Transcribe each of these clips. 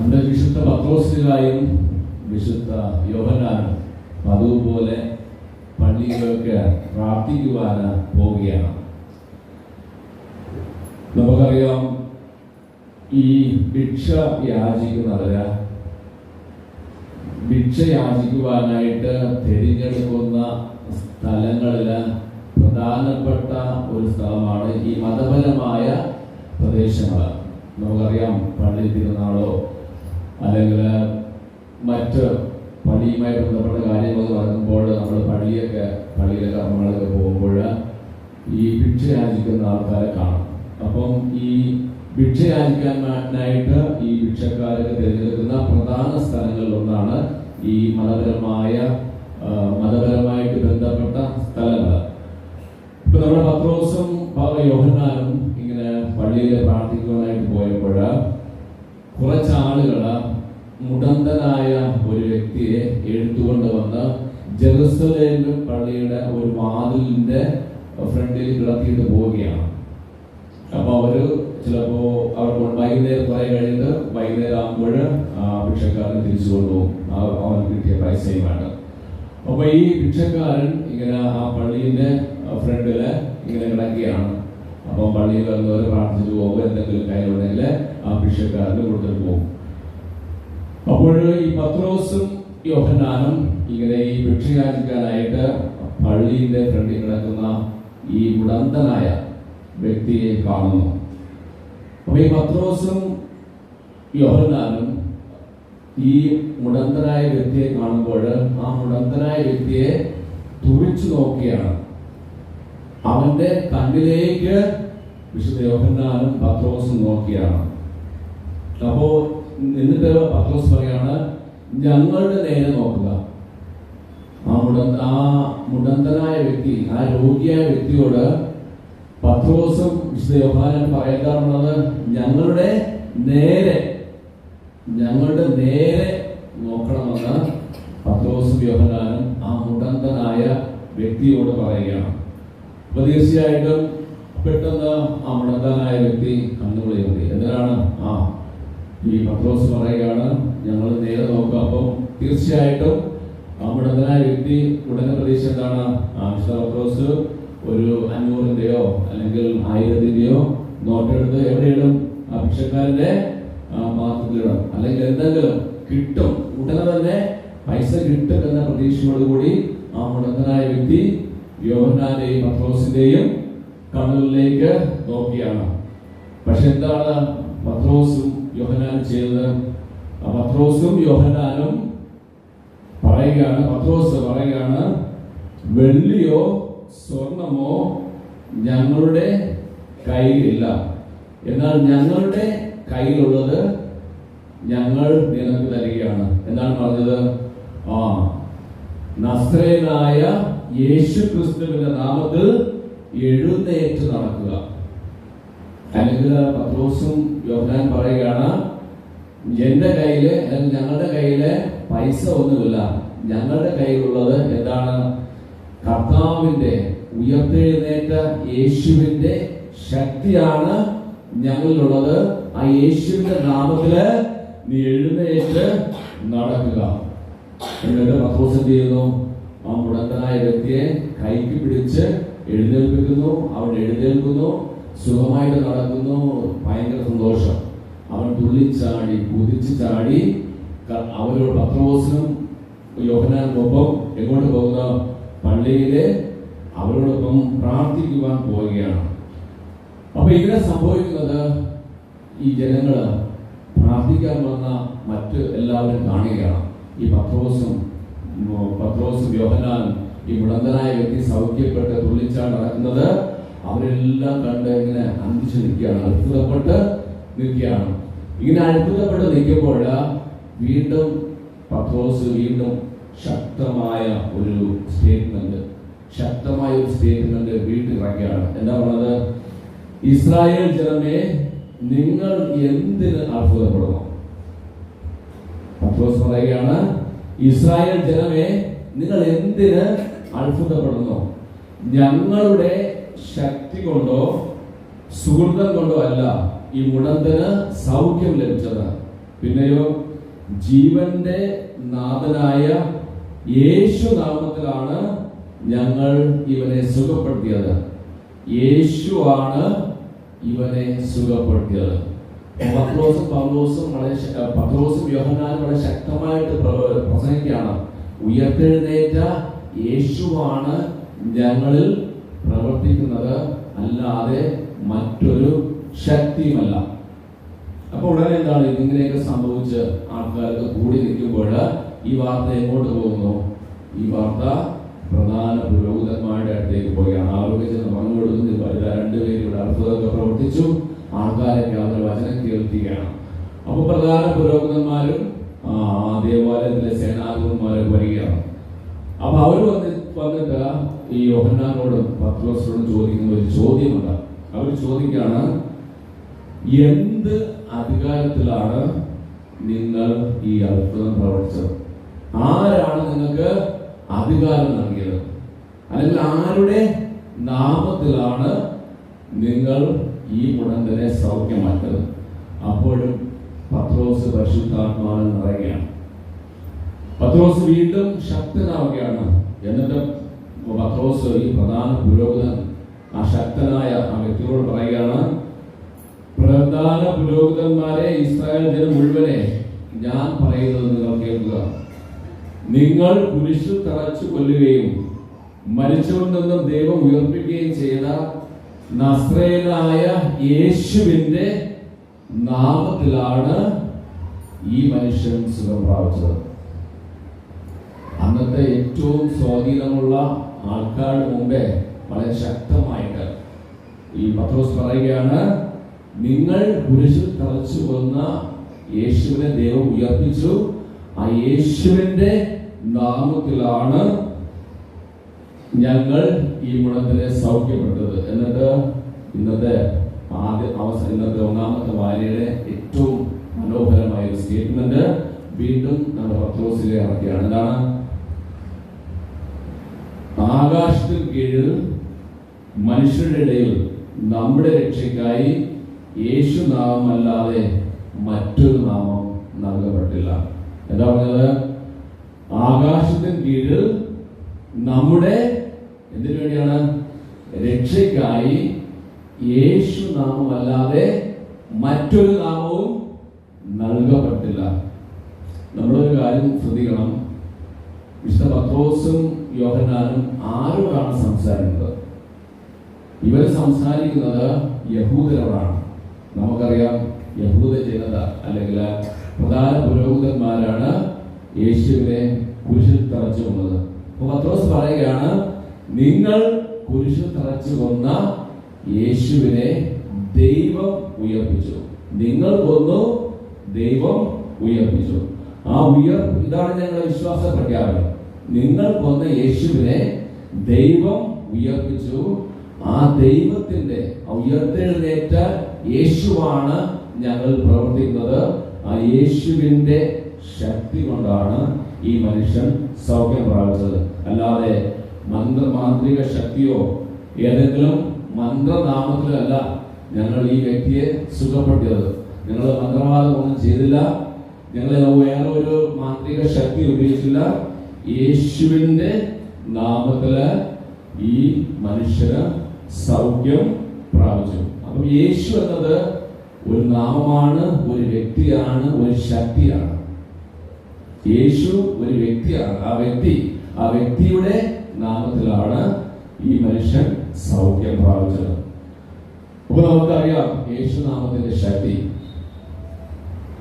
നമ്മുടെ വിശുദ്ധ പത്രോസിലായും വിശുദ്ധ യോഹനാനും അതുപോലെ പള്ളിയിലൊക്കെ പ്രാർത്ഥിക്കുവാൻ പോവുകയാണ്. നമുക്കറിയാം ഈ ഭിക്ഷ യാചിക്കുന്നവര് ഭിക്ഷ യാചിക്കുവാനായിട്ട് തിരഞ്ഞെടുക്കുന്ന സ്ഥലങ്ങളിൽ പ്രധാനപ്പെട്ട ഒരു സ്ഥലമാണ് ഈ മതപരമായ പ്രദേശങ്ങൾ നമുക്കറിയാം പള്ളി തിരുനാളോ അല്ലെങ്കിൽ മറ്റ് പള്ളിയുമായി ബന്ധപ്പെട്ട കാര്യങ്ങളൊക്കെ നടക്കുമ്പോൾ നമ്മൾ പള്ളിയൊക്കെ പള്ളിയിലെ കർമ്മങ്ങളൊക്കെ പോകുമ്പോൾ ഈ ഭിക്ഷ യാചിക്കുന്ന ആൾക്കാരെ കാണാം. അപ്പം ഈ ഭിക്ഷ യാചിക്കാനായിട്ട് ഈ ഭിക്ഷക്കാരൊക്കെ തിരഞ്ഞെടുക്കുന്ന പ്രധാന സ്ഥലങ്ങളിൽ ഒന്നാണ് ഈ മതപരമായ മതപരമായിട്ട് ബന്ധപ്പെട്ട സ്ഥലങ്ങൾ. ഇപ്പൊ നമ്മുടെ പത്രോസും പാവ യോഹന്നാനും ഇങ്ങനെ പള്ളിയിൽ പ്രാർത്ഥിക്കുവാനായിട്ട് പോയപ്പോൾ കുറച്ച് ആളുകൾ മുടന്തനായ ഒരു വ്യക്തിയെ എടുത്തുകൊണ്ട് വന്ന് ജെറുസലേം പള്ളിയുടെ ഒരു വാതിലിന്റെ ഫ്രണ്ടിൽ കിടത്തിയിട്ട് പോവുകയാണ്. അപ്പൊ അവർ ചിലപ്പോ അവർ വൈകുന്നേരം കുറെ കഴിഞ്ഞിട്ട് വൈകുന്നേരം ആകുമ്പോൾ ഭിക്ഷക്കാരൻ തിരിച്ചു കൊണ്ടുപോകും. അവന് കിട്ടിയ പൈസയും വേണ്ട. അപ്പൊ ഈ ഭിക്ഷക്കാരൻ ഇങ്ങനെ ആ പള്ളിന്റെ ഫ്രണ്ടിൽ ഇങ്ങനെ കിടക്കുകയാണ്. അപ്പൊ പള്ളിയിൽ വന്നവർ പ്രാർത്ഥിച്ചു പോകുമ്പോൾ എന്തെങ്കിലും കയ്യിലുണ്ടെങ്കിൽ ആ ഭിക്ഷക്കാരന് കൊടുത്തിട്ട് പോകും. അപ്പോൾ ഈ പത്രോസും യോഹനാനും ഇങ്ങനെ ഈ ഭിക്ഷയാചിക്കാനായിട്ട് പള്ളിയിലെ ഫ്രണ്ടിൽ കിടക്കുന്ന ഈ ഉടന്തനായ വ്യക്തിയെ കാണുന്നു. അപ്പൊ ഈ പത്രോസും യോഹനാനും ഈ മുടന്തനായ വ്യക്തിയെ കാണുമ്പോൾ ആ മുടന്തനായ വ്യക്തിയെ തുറിച്ചു നോക്കുകയാണ്. അവന്റെ കണ്ണിലേക്ക് വിശുദ്ധ യോഹന്നാനും പത്രോസും നോക്കിയാണ് അപ്പോ എന്നിട്ട് പത്രോസ് പറയാണ് ഞങ്ങളുടെ നേരെ നോക്കുക. ആ മുടന്ത ആ മുടന്തനായ വ്യക്തി ആ രോഗിയായ വ്യക്തിയോട് പത്രോസും യോഹാനും പറയാറുള്ളത് ഞങ്ങളുടെ നേരെ ഞങ്ങളുടെ നേരെ നോക്കണമെന്ന് പത്രോസും യോഹനാനും ആ മുടന്തനായ വ്യക്തിയോട് പറയുകയാണ്. അപ്പൊ തീർച്ചയായിട്ടും പെട്ടെന്ന് ആ മുടന്തനായ വ്യക്തി കണ്ണുകുളിയുന്നത് എന്തിനാണ്? ആ ഈ പത്രോസ് പറയുകയാണ്. ഞങ്ങൾ നേരെ നോക്കുക അപ്പം തീർച്ചയായിട്ടും നമ്മുടെ വ്യക്തി ഉടനെ പ്രതീക്ഷ എന്താണ്? പത്രോസ് ഒരു അഞ്ഞൂറിന്റെയോ അല്ലെങ്കിൽ ആയിരത്തിന്റെയോ നോട്ടെടുത്ത് എവിടെയിടും ആ ഭിക്ഷക്കാരന്റെ അല്ലെങ്കിൽ എന്തെങ്കിലും കിട്ടും. ഉടനെ തന്നെ പൈസ കിട്ടും എന്ന പ്രതീക്ഷയോടുകൂടി ആ മുടങ്ങനായ വ്യക്തി യോഹന്നാന്റെയും പത്രോസിന്റെയും കണ്ണുകളിലേക്ക് നോക്കിയാണ്. പക്ഷെ എന്താണ് പത്രോസും യോഹനാനും ചെയ്തത് പത്രോസും യോഹനാനും പറയുകയാണ് പത്രോസ് പറയുകയാണ് വെള്ളിയോ സ്വർണമോ ഞങ്ങളുടെ കയ്യിലില്ല. എന്നാൽ ഞങ്ങളുടെ കയ്യിലുള്ളത് ഞങ്ങൾ നിനക്ക് തരികയാണ് എന്നാണ് പറഞ്ഞത്? ആ നസ്രേനായ യേശു ക്രിസ്തുവിന്റെ നാമത്തിൽ എഴുന്നേറ്റ് നടക്കുക. അല്ലെങ്കിൽ പത്രോസും യോഹനാൻ പറയുകയാണ് എന്റെ കയ്യിൽ ഞങ്ങളുടെ കയ്യിൽ പൈസ ഒന്നുമില്ല. ഞങ്ങളുടെ കയ്യിലുള്ളത് എന്താണ്? കർത്താവിന്റെ ഉയർത്തെഴുന്നേറ്റ യേശുവിന്റെ ശക്തിയാണ് ഞങ്ങളിലുള്ളത്. ആ യേശുവിന്റെ നാമത്തിൽ നീ എഴുന്നേറ്റ് നടക്കുക. എന്നിട്ട് പത്രോസ് എന്ത് ചെയ്യുന്നു? ആ മുടന്തനായ വ്യക്തിയെ കൈക്ക് പിടിച്ച് എഴുന്നേൽപ്പിക്കുന്നു. അവൻ എഴുന്നേൽക്കുന്നു. സുഖമായിട്ട് നടക്കുന്നു. ഭയങ്കര സന്തോഷം. അവൻ തുള്ളി ചാടി കുതിച്ച് ചാടി അവരോട് പത്രോസിനും യോഹനാനൊപ്പം എങ്ങോട്ട് പോകുന്ന? പള്ളിയിലെ അവരോടൊപ്പം പ്രാർത്ഥിക്കുവാൻ പോവുകയാണ്. അപ്പൊ ഇവിടെ സംഭവിക്കുന്നത് ഈ ജനങ്ങൾ പ്രാർത്ഥിക്കാൻ വന്ന മറ്റ് എല്ലാവരും കാണുകയാണ്. ഈ പത്രോസും പത്രോസും യോഹനാനും ഈ മുടന്തനായ വ്യക്തി സൗഖ്യപ്പെട്ട് തുള്ളിച്ചാണ് നടക്കുന്നത് അവരെല്ലാം കണ്ട് ഇങ്ങനെ അന്തിച്ചു നിൽക്കുകയാണ്. അത്ഭുതപ്പെട്ട് നിൽക്കുകയാണ്. ഇങ്ങനെ അത്ഭുതപ്പെട്ട് നിൽക്കുമ്പോൾ വീണ്ടും പത്രോസ് വീണ്ടും ശക്തമായ ഒരു സ്റ്റേറ്റ്മെന്റ് ശക്തമായ ഒരു സ്റ്റേറ്റ്മെന്റ് വീട്ടിൽ ഇറക്കുകയാണ് എന്താ പറയുന്നത് ഇസ്രായേൽ ജനമേ നിങ്ങൾ എന്തിന് അത്ഭുതപ്പെടുന്നു? പത്രോസ് പറയുകയാണ് ഇസ്രായേൽ ജനമേ നിങ്ങൾ എന്തിന് അത്ഭുതപ്പെടുന്നു? ഞങ്ങളുടെ ശക്തി കൊണ്ടോ സുഹൃതം കൊണ്ടോ അല്ല ഈ മുടന്തന് സൗഖ്യം ലഭിച്ചത്. പിന്നെയോ ജീവന്റെ നാഥനായ യേശു നാമത്തിലാണ് ഞങ്ങൾ ഇവനെ സുഖപ്പെടുത്തിയത്. യേശുവാണ് ഇവനെ സുഖപ്പെടുത്തിയത്. പത്രോസും പൗലോസും വളരെ പത്രോസും യോഹന്നാനും വളരെ ശക്തമായിട്ട് പ്ര- പ്രസംഗിക്കുകയാണ്. ഉയർത്തെഴുന്നേറ്റ യേശുവാണ് ഞങ്ങളിൽ പ്രവർത്തിക്കുന്നത് അല്ലാതെ മറ്റൊരു ശക്തിയുമല്ല. അപ്പോൾ ഉടനെ എന്താണ് ഇതിങ്ങനെയൊക്കെ സംഭവിച്ച് ആൾക്കാർക്ക് കൂടി നിൽക്കുമ്പോൾ ഈ വാർത്ത എങ്ങോട്ട് പോകുന്നു? ഈ വാർത്ത പ്രധാന പുരോഹിതന്മാരുടെ അടുത്തേക്ക് പോവുകയാണ്. ആരോഗ്യ ചെന്ന് പറഞ്ഞു കൊടുക്കുന്നു രണ്ടുപേരും ഇവിടെ അത്ഭുതമൊക്കെ പ്രവർത്തിച്ചു. ആൾക്കാരൊക്കെ അവരുടെ വചനം കേൾക്കുകയാണ്. അപ്പൊ പ്രധാന പുരോഹിതന്മാരും ദേവാലയത്തിലെ സേനാധിപന്മാരൊക്കെ വരികയാണ്. അപ്പൊ അവർ വന്ന് വന്നിട്ട് ഈ യോഹന്നാനോടും പത്രോസിനോടും ചോദിക്കുന്ന ഒരു ചോദ്യമുണ്ട്. അവർ ചോദിക്കുകയാണ് എന്ത് അധികാരത്തിലാണ് നിങ്ങൾ ഈ അത്ഭുതം പ്രവർത്തിച്ചത്? ആരാണ് നിങ്ങൾക്ക് അധികാരം നൽകിയത്? അല്ലെങ്കിൽ ആരുടെ നാമത്തിലാണ് നിങ്ങൾ ഈ മുടന്തനെ സൗഖ്യമാക്കിയത് അപ്പോഴും പത്രോസ് പരിശുദ്ധാത്മാവിൽ നിറയുകയാണ്. പത്രോസ് വീണ്ടും ശക്തനാവുകയാണ്. എന്നിട്ട് പത്രോസ് ഈ പ്രധാന പുരോഹിതൻ ആ ശക്തനായ ആ വ്യക്തിയോട് പറയുകയാണ് പ്രധാന പുരോഹിതന്മാരെ ഇസ്രായേൽ ജനം മുഴുവനെ ഞാൻ പറയുന്നത് നിങ്ങൾ കേൾക്കുക. നിങ്ങൾ കുരിശിൽ തറച്ചു കൊല്ലുകയും മരിച്ചവരിൽ നിന്നും ദൈവം ഉയർപ്പിക്കുകയും ചെയ്ത നസ്രേലായ യേശുവിന്റെ നാമത്തിലാണ് ഈ മനുഷ്യൻ സുഖം പ്രാപിച്ചത്. അന്നത്തെ ഏറ്റവും സ്വാധീനമുള്ള ആൾക്കാരുടെ മുമ്പേ വളരെ ശക്തമായിട്ട് ഈ പത്രോസ് പറയുകയാണ് നിങ്ങൾ കുരിശിൽ തറച്ചു കൊന്ന യേശുവിനെ ദൈവം ഉയർപ്പിച്ചു. ആ യേശുവിന്റെ നാമത്തിലാണ് ഞങ്ങൾ ഈ മുളത്തിനെ സൗഖ്യപ്പെട്ടത് എന്നിട്ട് ഇന്നത്തെ ആദ്യ അവസരം ഇന്നത്തെ ഒന്നാമത്തെ വായനയുടെ ഏറ്റവും മനോഹരമായ ഒരു സ്റ്റേറ്റ്മെന്റ് വീണ്ടും നമ്മുടെ പത്രോസിലെ ഇറക്കിയാണ്. എന്താണ് ആകാശത്തിന് കീഴിൽ മനുഷ്യരുടെ ഇടയിൽ നമ്മുടെ രക്ഷയ്ക്കായി യേശു നാമമല്ലാതെ മറ്റൊരു നാമം നൽകപ്പെട്ടില്ല. എന്താ പറഞ്ഞത്? ആകാശത്തിന് കീഴിൽ നമ്മുടെ എന്തിനു വേണ്ടിയാണ്? രക്ഷയ്ക്കായി യേശു നാമമല്ലാതെ മറ്റൊരു നാമവും നൽകപ്പെട്ടില്ല നമ്മളൊരു കാര്യം ശ്രദ്ധിക്കണം വിശുദ്ധ പത്രോസും യോഹന്നാനും ആരോടാണ് സംസാരിക്കുന്നത് ഇവർ സംസാരിക്കുന്നത് യഹൂദരോടാണ്. നമുക്കറിയാം യഹൂദ ജനത അല്ലെങ്കിൽ പ്രധാന പുരോഹിതന്മാരാണ് യേശുവിനെ കുരിശിൽ തറച്ചു കൊന്നത്. പത്രോസ് പറയുകയാണ് നിങ്ങൾ കുരിശിൽ തറച്ചു കൊന്ന യേശുവിനെ ദൈവം ഉയർപ്പിച്ചു. നിങ്ങൾ കൊന്നു ദൈവം ഉയർപ്പിച്ചു. ആ ഉയർ ഇതാണ് ഞങ്ങളുടെ വിശ്വാസ പ്രഖ്യാപനം നിങ്ങൾ കൊന്ന യേശുവിനെ ദൈവം ഉയർപ്പിച്ചു ആ ദൈവത്തിന്റെ ഉയർത്തെഴുന്നേറ്റ യേശുവാണ് ഞങ്ങൾ പ്രവർത്തിക്കുന്നത്. ആ യേശുവിന്റെ ശക്തി കൊണ്ടാണ് ഈ മനുഷ്യൻ സൗഖ്യം പ്രാപിച്ചത്. അല്ലാതെ മന്ത്രമാന്ത്രിക ശക്തിയോ ഏതെങ്കിലും മന്ത്രനാമത്തിലല്ല ഞങ്ങൾ ഈ വ്യക്തിയെ സുഖപ്പെടുത്തിയത്. ഞങ്ങൾ മന്ത്രവാദം ഒന്നും ചെയ്തില്ല. ഞങ്ങൾ വേറെ ഒരു മാന്ത്രിക ശക്തി ഉപയോഗിച്ചില്ല. യേശുവിന്റെ നാമത്തിൽ ഈ മനുഷ്യന് സൗഖ്യം പ്രാപിച്ചു അപ്പം യേശു എന്നത് ഒരു നാമമാണ് ഒരു വ്യക്തിയാണ് ഒരു ശക്തിയാണ്. യേശു ഒരു വ്യക്തിയാണ്. ആ വ്യക്തി ആ വ്യക്തിയുടെ നാമത്തിലാണ് ഈ മനുഷ്യൻ സൗഖ്യം പ്രാപിച്ചത് അപ്പൊ നമുക്കറിയാം യേശു നാമത്തിന്റെ ശക്തി.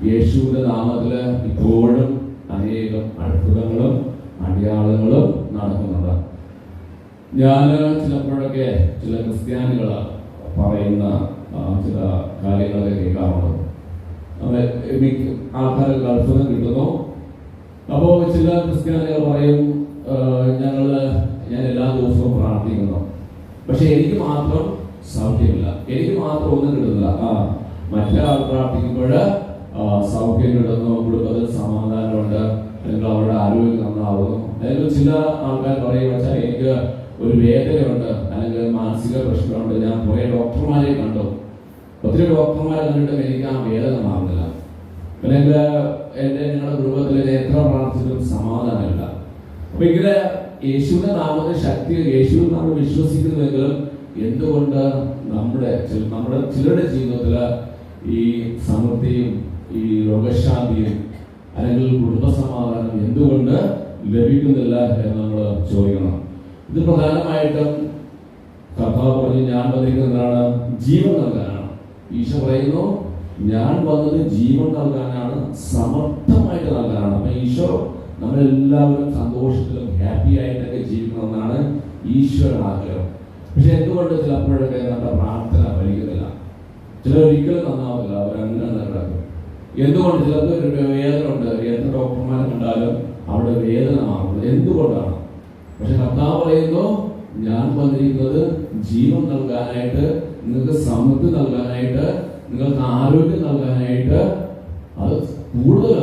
യേശുവിന്റെ നാമത്തിൽ ഇപ്പോഴും അനേകം അത്ഭുതങ്ങളും അടയാളങ്ങളും നടക്കുന്നുണ്ട്. ഞാൻ ചിലപ്പോഴൊക്കെ ചില ക്രിസ്ത്യാനികൾ പറയുന്ന ചില കാര്യങ്ങളൊക്കെ കേൾക്കാറുണ്ട്. ആൾക്കാർക്ക് അത്ഭുതം കിട്ടുന്നു. അപ്പോൾ ചില ക്രിസ്ത്യാനികൾ പറയും ഞങ്ങൾ ഞാൻ എല്ലാ ദിവസവും പ്രാർത്ഥിക്കുന്നു. പക്ഷെ എനിക്ക് മാത്രം സൗഖ്യമില്ല. എനിക്ക് മാത്രം ഒന്നും കിട്ടുന്നില്ല. ആ മറ്റേ ആൾ പ്രാർത്ഥിക്കുമ്പോൾ സൗഖ്യം കിട്ടുന്നു കുടുംബത്തിൽ സമാധാനമുണ്ട് അല്ലെങ്കിൽ അവരുടെ ആരോഗ്യം നന്നാവുന്നു. അല്ലെങ്കിൽ ചില ആൾക്കാർ പറയും വെച്ചാൽ എനിക്ക് ഒരു വേദനയുണ്ട് അല്ലെങ്കിൽ മാനസിക പ്രശ്നമുണ്ട്. ഞാൻ കുറേ ഡോക്ടർമാരെ കണ്ടു. ഒത്തിരി ഡോക്ടർമാരെ കണ്ടിട്ടും എനിക്ക് ആ വേദന മാറുന്നില്ല. അല്ലെങ്കിൽ എന്റെ നിങ്ങളുടെ കുടുംബത്തിൽ എത്ര പ്രാർത്ഥിച്ചിട്ടും സമാധാനമില്ല. അപ്പൊ ഇങ്ങനെ യേശുവിന്റെ നാമത്തെ ശക്തി യേശു നമ്മൾ വിശ്വസിക്കുന്നുവെങ്കിലും എന്തുകൊണ്ട് നമ്മുടെ നമ്മുടെ ചിലരുടെ ജീവിതത്തിൽ ഈ സമൃദ്ധിയും ഈ രോഗശാന്തിയും അല്ലെങ്കിൽ കുടുംബസമാധാനം എന്തുകൊണ്ട് ലഭിക്കുന്നില്ല എന്ന് നമ്മൾ ചോദിക്കണം. ഇത് പ്രധാനമായിട്ടും കർത്താവ് പറഞ്ഞു ഞാൻ വന്നിരിക്കുന്നതാണ് ജീവൻ നൽകാനാണ്. ഈശോ പറയുന്നു ഞാൻ വന്നത് ജീവൻ നൽകാനാണ് സമർത്ഥമായിട്ട് നൽകാനാണ്. അപ്പൊ ഈശോ നമ്മളെല്ലാവരും സന്തോഷത്തിലും ഹാപ്പി ആയിട്ടൊക്കെ ജീവിക്കണമെന്നാണ് ഈശോയുടെ ആഗ്രഹം. പക്ഷെ എന്തുകൊണ്ട് ചിലപ്പോഴൊക്കെ നമ്മുടെ പ്രാർത്ഥന ഫലിക്കുന്നില്ല? ചിലർ ഒരിക്കലും നന്നാവില്ല അവരങ്ങനെ കിടക്കും. എന്തുകൊണ്ട് ചിലർക്ക് ഒരു വേദന ഉണ്ട്? എത്ര ഡോക്ടർമാരെ കണ്ടാലും അവിടെ വേദന മാറുന്നത് എന്തുകൊണ്ടാണ്? പക്ഷെ കർത്താവ് പറയുന്നു ഞാൻ വന്നിരിക്കുന്നത് ജീവൻ നൽകാനായിട്ട് നിങ്ങൾക്ക് സമൃദ്ധി നൽകാനായിട്ട് നിങ്ങൾക്ക് ആരോഗ്യം നൽകാനായിട്ട്. അത് കൂടുതൽ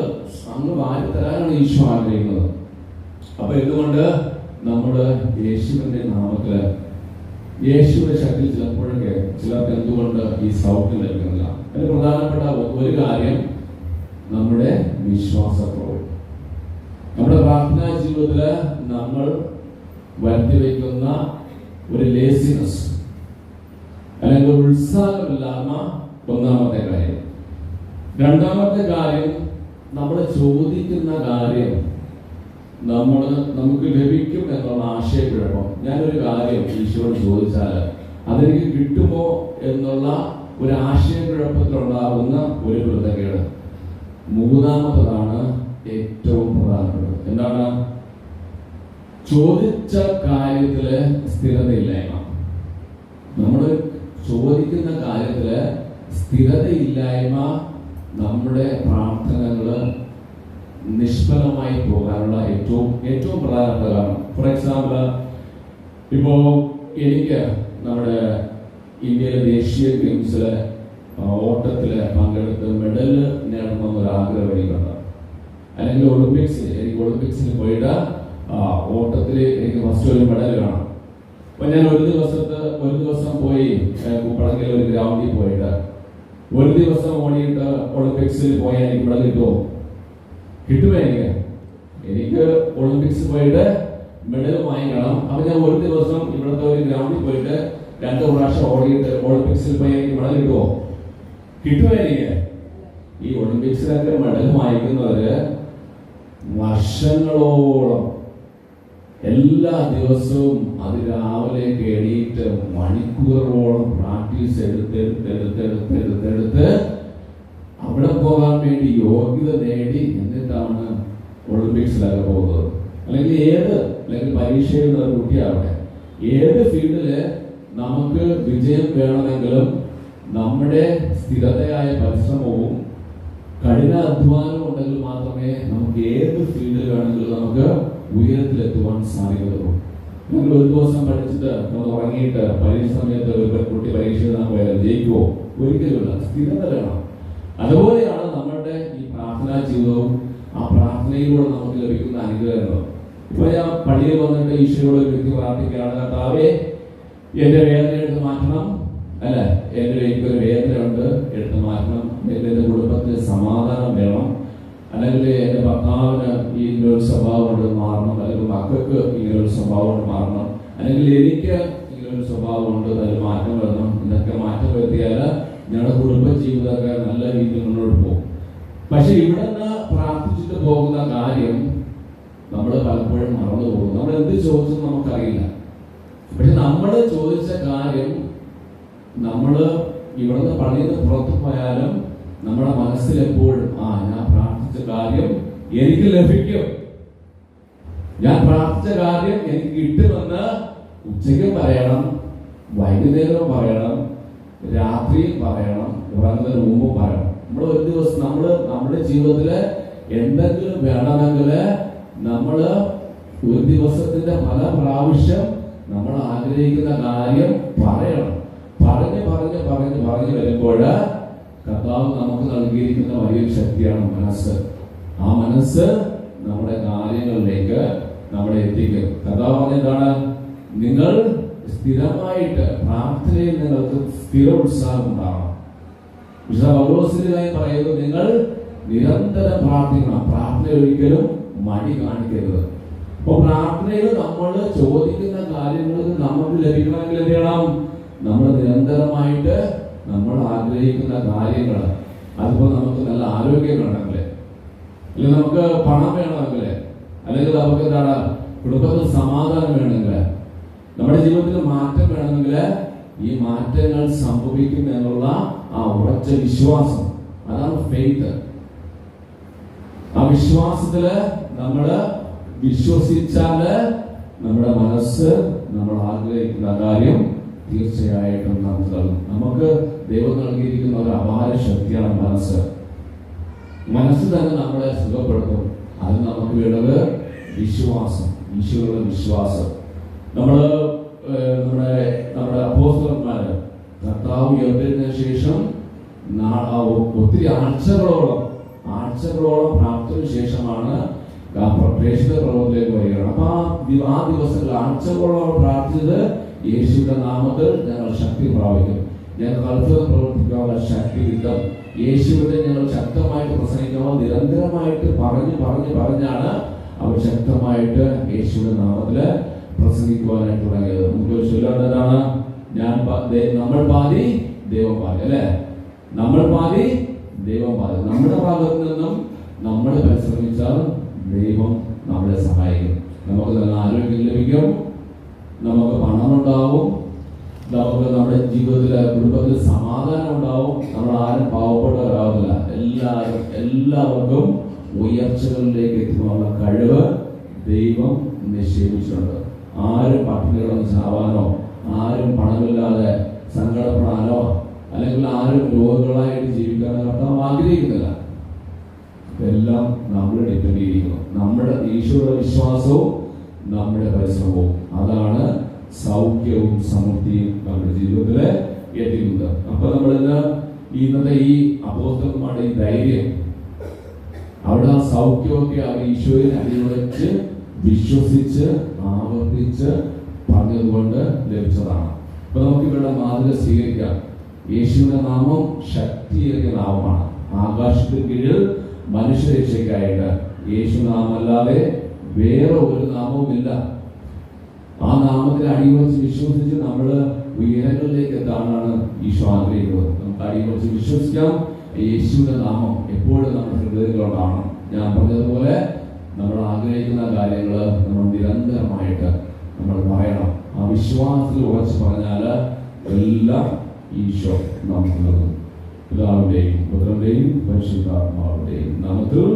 അങ്ങ് വാരി തരാനാണ് ഈശോ ആഗ്രഹിക്കുന്നത്. അപ്പൊ എന്തുകൊണ്ട് നമ്മുടെ യേശുവിന്റെ നാമത്തിൽ യേശുവിന്റെ ശക്തി ചിലപ്പോഴൊക്കെ ചിലർക്ക് എന്തുകൊണ്ട് ഈ സൗഖ്യം ലഭിക്കുന്നില്ല? അതിന് പ്രധാനപ്പെട്ട ഒരു കാര്യം നമ്മുടെ വിശ്വാസക്കുറവ് നമ്മുടെ പ്രാർത്ഥനാ ജീവിതത്തിൽ നമ്മൾ വരുത്തി വയ്ക്കുന്ന ഒരു ലേസിനസ് അല്ലെങ്കിൽ ഉത്സാഹമില്ലാമ ഒന്നാമത്തെ കാര്യം. രണ്ടാമത്തെ കാര്യം നമ്മൾ ചോദിക്കുന്ന കാര്യം നമ്മൾ നമുക്ക് ലഭിക്കും എന്നുള്ള ആശയക്കുഴപ്പം. ഞാനൊരു കാര്യം ഈശോയോട് ചോദിച്ചാൽ അതെനിക്ക് കിട്ടുമോ എന്നുള്ള ഒരു ആശയക്കുഴപ്പത്തിലുണ്ടാകുന്ന ഒരു കൃതകേട്. മൂന്നാമത്തതാണ് ഏറ്റവും പ്രധാനപ്പെട്ടത്. എന്താണ്? ചോദിച്ച കാര്യത്തിൽ സ്ഥിരതയില്ലായ്മ. നമ്മൾ ചോദിക്കുന്ന കാര്യത്തിൽ സ്ഥിരതയില്ലായ്മ നമ്മുടെ പ്രാർത്ഥനകൾ നിഷ്ഫലമായി പോകാനുള്ള ഏറ്റവും ഏറ്റവും പ്രധാനപ്പെട്ട കാരണം. ഫോർ എക്സാമ്പിൾ ഇപ്പോ എനിക്ക് നമ്മുടെ ഇന്ത്യയിലെ ദേശീയ ഗെയിംസിൽ ഓട്ടത്തിൽ പങ്കെടുത്ത് മെഡൽ നേടണമെന്നൊരു ആഗ്രഹം എനിക്കുണ്ട്. അല്ലെങ്കിൽ ഒളിമ്പിക്സിൽ എനിക്ക് ഒളിമ്പിക്സിൽ പോയിട്ട് ഓട്ടത്തിൽ എനിക്ക് ഫസ്റ്റ് ഒരു മെഡൽ വേണം. അപ്പൊ ഞാൻ ഒരു ദിവസത്തെ ഒരു ദിവസം പോയി ഏഹ്, ഒരു ഗ്രൗണ്ടിൽ പോയിട്ട് ഒരു ദിവസം ഓടിയിട്ട് ഒളിമ്പിക്സിൽ പോയാൽ എനിക്ക് മെഡൽ കിട്ടുമോ കിട്ടുമോ എനിക്ക്? എനിക്ക് ഒളിമ്പിക്സ് പോയിട്ട് മെഡൽ വാങ്ങിക്കണം. അപ്പൊ ഞാൻ ഒരു ദിവസം ഇവിടുത്തെ ഒരു ഗ്രൗണ്ടിൽ പോയിട്ട് രണ്ട് പ്രാവശ്യം ഓടിയിട്ട് ഒളിമ്പിക്സിൽ പോയാൽ എനിക്ക് മെഡൽ കിട്ടുമോ കിട്ടുമോ എനിക്ക്? ഈ ഒളിമ്പിക്സിലൊക്കെ മെഡൽ വാങ്ങിക്കുന്നവര് വർഷങ്ങളോളം എല്ലാ ദിവസവും അത് രാവിലെ എണീറ്റ് മണിക്കൂറോളം പ്രാക്ടീസ് എടുത്ത് എടുത്തെടുത്ത് എടുത്ത് എടുത്ത് എടുത്ത് എടുത്ത് അവിടെ പോകാൻ വേണ്ടി യോഗ്യത നേടി എന്നിട്ടാണ് ഒളിമ്പിക്സിലൊക്കെ പോകുന്നത്. അല്ലെങ്കിൽ ഏത് അല്ലെങ്കിൽ പരീക്ഷ എഴുതുന്ന ഒരു കുട്ടിയാവട്ടെ. ഏത് ഫീൽഡിൽ നമുക്ക് വിജയം വേണമെങ്കിലും നമ്മുടെ സ്ഥിരതയായ പരിശ്രമവും കഠിന അധ്വാനം ഉണ്ടെങ്കിൽ മാത്രമേ നമുക്ക് ഏത് ഫീൽഡിൽ വേണമെങ്കിലും നമുക്ക് ഉയരത്തിലെത്തുവാൻ സാധിക്കുന്നതും ഞങ്ങൾ ഒരു ദിവസം പഠിച്ചിട്ട് നമ്മൾ ഉറങ്ങിയിട്ട് പരീക്ഷ സമയത്ത് ഒരു കുട്ടി പരീക്ഷ ജയിക്കുമോ ഒരിക്കലുമില്ല. സ്ഥിരത വേണം. അതുപോലെയാണ് നമ്മളുടെ ഈ പ്രാർത്ഥനാ ജീവിതവും ആ പ്രാർത്ഥനയിലൂടെ നമുക്ക് ലഭിക്കുന്ന അനുഗ്രഹങ്ങൾ ഇപ്പൊ ഞാൻ പള്ളിയിൽ വന്നിട്ട് ഒരു വ്യക്തി പ്രാർത്ഥിക്കുകയാണ്. കർത്താവേ എന്റെ വേദന എടുത്ത് മാറ്റണം. അല്ലെ? എന്റെ എനിക്കൊരു ഉണ്ട് എടുത്ത് മാറ്റണം. എന്റെ കുടുംബത്തിന് സമാധാനം വേണം. അല്ലെങ്കിൽ എന്റെ ഭർത്താവിന് ഈ ഇങ്ങനൊരു സ്വഭാവം കൊണ്ട് മാറണം. അല്ലെങ്കിൽ മക്കൾക്ക് ഇങ്ങനൊരു സ്വഭാവം കൊണ്ട് മാറണം. അല്ലെങ്കിൽ എനിക്ക് ഇങ്ങനൊരു സ്വഭാവം ഉണ്ട് അതിൽ മാറ്റം വരണം ഇതൊക്കെ മാറ്റം വരുത്തിയാൽ ഞങ്ങളുടെ കുടുംബ ജീവിതമൊക്കെ നല്ല രീതിയിൽ മുന്നോട്ട് പോകും. പക്ഷെ ഇവിടെ നിന്ന് പ്രാർത്ഥിച്ചിട്ട് പോകുന്ന കാര്യം നമ്മൾ പലപ്പോഴും മറന്നു പോകും. നമ്മൾ എന്ത് ചോദിച്ചെന്ന് നമുക്കറിയില്ല. പക്ഷെ നമ്മൾ ചോദിച്ച കാര്യം നമ്മൾ ഇവിടുന്ന് പള്ളിയിൽ നിന്ന് പുറത്തു പോയാലും നമ്മുടെ മനസ്സിൽ എപ്പോഴും ആ ഞാൻ പ്രാർത്ഥിച്ച കാര്യം എനിക്ക് ലഭിക്കും. ഞാൻ പ്രാർത്ഥിച്ച കാര്യം എനിക്ക് കിട്ടുമെന്ന് ഉച്ചയ്ക്ക് പറയണം വൈകുന്നേരം പറയണം രാത്രിയും പറയണം ഉറങ്ങുന്നതിന് മുമ്പ് പറയണം. നമ്മൾ ഒരു ദിവസം നമ്മൾ നമ്മുടെ ജീവിതത്തിൽ എന്തെങ്കിലും വേണമെങ്കിൽ നമ്മൾ ഒരു ദിവസത്തിന്റെ പല പ്രാവശ്യം നമ്മൾ ആഗ്രഹിക്കുന്ന കാര്യം പറയണം. പറഞ്ഞ് പറഞ്ഞ് പറഞ്ഞ് പറഞ്ഞ് വരുമ്പോൾ കർത്താവ് നമുക്ക് നൽകിയിരിക്കുന്ന വലിയൊരു ശക്തിയാണ് മനസ്സ്. ആ മനസ്സ് നമ്മുടെ കാര്യങ്ങളിലേക്ക് നമ്മളെ എത്തിക്കും. കർത്താവ് എന്താണ്? നിങ്ങൾ സ്ഥിരമായിട്ട് പ്രാർത്ഥനയിൽ നിങ്ങൾക്ക് സ്ഥിര ഉത്സാഹം ഉണ്ടാവണം. വിശുദ്ധ പൗലോസിനായി പറയുന്നു നിങ്ങൾ നിരന്തരം പ്രാർത്ഥിക്കണം. പ്രാർത്ഥന ഒരിക്കലും മടി കാണിക്കരുത്. അപ്പൊ പ്രാർത്ഥനയിൽ നമ്മൾ ചോദിക്കുന്ന കാര്യങ്ങൾ നമുക്ക് ലഭിക്കണമെങ്കിൽ എന്ത് ചെയ്യണം? നമ്മൾ നിരന്തരമായിട്ട് നമ്മൾ ആഗ്രഹിക്കുന്ന കാര്യങ്ങൾ അതിപ്പോ നമുക്ക് നല്ല ആരോഗ്യം വേണമെങ്കിൽ അല്ലെങ്കിൽ നമുക്ക് പണം വേണമെങ്കിൽ അല്ലെങ്കിൽ നമുക്ക് എന്താണ് കുടുംബത്തിൽ സമാധാനം വേണമെങ്കിൽ നമ്മുടെ ജീവിതത്തിൽ മാറ്റം വേണമെങ്കിൽ ഈ മാറ്റങ്ങൾ സംഭവിക്കും എന്നുള്ള ആ ഉറച്ച വിശ്വാസം. അതാണ് ഫെയ്ത്ത് ആ വിശ്വാസത്തിൽ നമ്മൾ വിശ്വസിച്ചാൽ നമ്മുടെ മനസ്സ് നമ്മൾ ആഗ്രഹിക്കുന്ന കാര്യം തീർച്ചയായിട്ടും നമുക്ക് നമുക്ക് ദൈവം നൽകിയിരിക്കുന്ന ഒരു അപാര ശക്തിയാണ് മനസ്സ്. മനസ്സ് തന്നെ നമ്മളെ സുഖപ്പെടുത്തും. അത് നമുക്ക് വേണ്ടത് വിശ്വാസം ഈശോയുടെ വിശ്വാസം. നമ്മൾ നമ്മുടെ നമ്മുടെ അപ്പോസ്തലന്മാര് കർത്താവ് ഉയർത്തിന് ശേഷം ഒത്തിരി ആഴ്ചകളോളം ആഴ്ചകളോളം പ്രാർത്ഥനയ്ക്ക് ശേഷമാണ് പ്രേക്ഷിത പ്രവർത്തനത്തിലേക്ക് വരികയാണ്. അപ്പൊ ആ ദിവസങ്ങളിൽ ആഴ്ചകളോളം പ്രാർത്ഥിച്ചത് യേശുവിന്റെ നാമത്തിൽ ഞങ്ങൾ ശക്തി പ്രാപിക്കും. ഞങ്ങൾ അത്ഭുതം പ്രവർത്തിക്കാനുള്ള ശക്തി കിട്ടും. യേശുവിനെ ഞങ്ങൾ ശക്തമായിട്ട് പ്രസംഗിക്കുമ്പോൾ നിരന്തരമായിട്ട് പറഞ്ഞ് പറഞ്ഞ് പറഞ്ഞാണ് അവർ ശക്തമായിട്ട് യേശുവിന്റെ നാമത്തിൽ പ്രസംഗിക്കുവാനായിട്ട് തുടങ്ങിയത്. നമുക്ക് ചൊല്ലേണ്ടതാണ് ഞാൻ നമ്മൾ പാതി ദൈവം പാതി അല്ലെ? നമ്മൾ പാതി ദൈവം പാതി. നമ്മുടെ ഭാഗത്ത് നിന്നും നമ്മൾ പരിശ്രമിച്ചാൽ ദൈവം നമ്മളെ സഹായിക്കും. നമുക്ക് നല്ല ആരോഗ്യം ലഭിക്കും. നമുക്ക് പണമുണ്ടാവും. നമുക്ക് നമ്മുടെ ജീവിതത്തിൽ കുടുംബത്തിൽ സമാധാനം ഉണ്ടാവും. നമ്മൾ ആരും പാവപ്പെട്ടവരാവില്ല എല്ലാവരും എല്ലാവർക്കും ഉയർച്ചകളിലേക്ക് എത്തുവാനുള്ള കഴിവ് ദൈവം നിക്ഷേപിച്ചിട്ടുണ്ട്. ആരും പട്ടിണി കിടന്ന് ചാവാനോ ആരും പണമില്ലാതെ സങ്കടപ്പെടാനോ അല്ലെങ്കിൽ ആരും രോഗികളായിട്ട് ജീവിക്കാനോ കർത്താവ് ആഗ്രഹിക്കുന്നില്ല. എല്ലാം നമ്മൾ ഡിപ്പെൻഡ് ചെയ്തിരിക്കുന്നു. നമ്മുടെ ഈശോയുടെ വിശ്വാസവും നമ്മുടെ പരിശ്രമവും അതാണ് സൗഖ്യവും സമൃദ്ധിയും നമ്മുടെ ജീവിതത്തിൽ എത്തിക്കുന്നത് അപ്പൊ നമ്മൾ ഇന്ന് ഇന്നത്തെ ഈ അപ്പോസ്തലന്മാരുടെ ഈ ധൈര്യം അവിടെ ആ സൗഖ്യമൊക്കെ അവർ ഈശോയെ അനുവദിച്ച് വിശ്വസിച്ച് ആവർത്തിച്ച് പറഞ്ഞതുകൊണ്ട് ലഭിച്ചതാണ്. അപ്പൊ നമുക്ക് ഇവിടെ മാതൃക സ്വീകരിക്കാം. യേശുവിന്റെ നാമം ശക്തിയേറിയ നാമമാണ്. ആകാശത്തിന് കീഴിൽ മനുഷ്യരക്ഷയ്ക്കായിട്ട് യേശു നാമല്ലാതെ വേറെ ഒരു നാമവുമില്ല ആ നാമത്തിൽ അടിയുറച്ച് വിശ്വസിച്ച് നമ്മൾ ഉയരങ്ങളിലേക്ക് എത്താനാണ് ഈശോ ആഗ്രഹിക്കുന്നത്. നമുക്ക് അടിയുറച്ച് വിശ്വസിക്കാം. യേശുവിന്റെ നാമം എപ്പോഴും നമ്മുടെ ഹൃദയത്തിലുണ്ടാവണം ഞാൻ പറഞ്ഞതുപോലെ നമ്മൾ ആഗ്രഹിക്കുന്ന കാര്യങ്ങൾ നമ്മൾ നിരന്തരമായിട്ട് നമ്മൾ പറയണം. ആ വിശ്വാസത്തിൽ ഉറച്ച് പറഞ്ഞാൽ എല്ലാം ഈശോ നമുക്ക് നൽകും. പിതാവിന്റെയും പുത്രന്റെയും പരിശുദ്ധാത്മാവിന്റെയും നാമത്തിൽ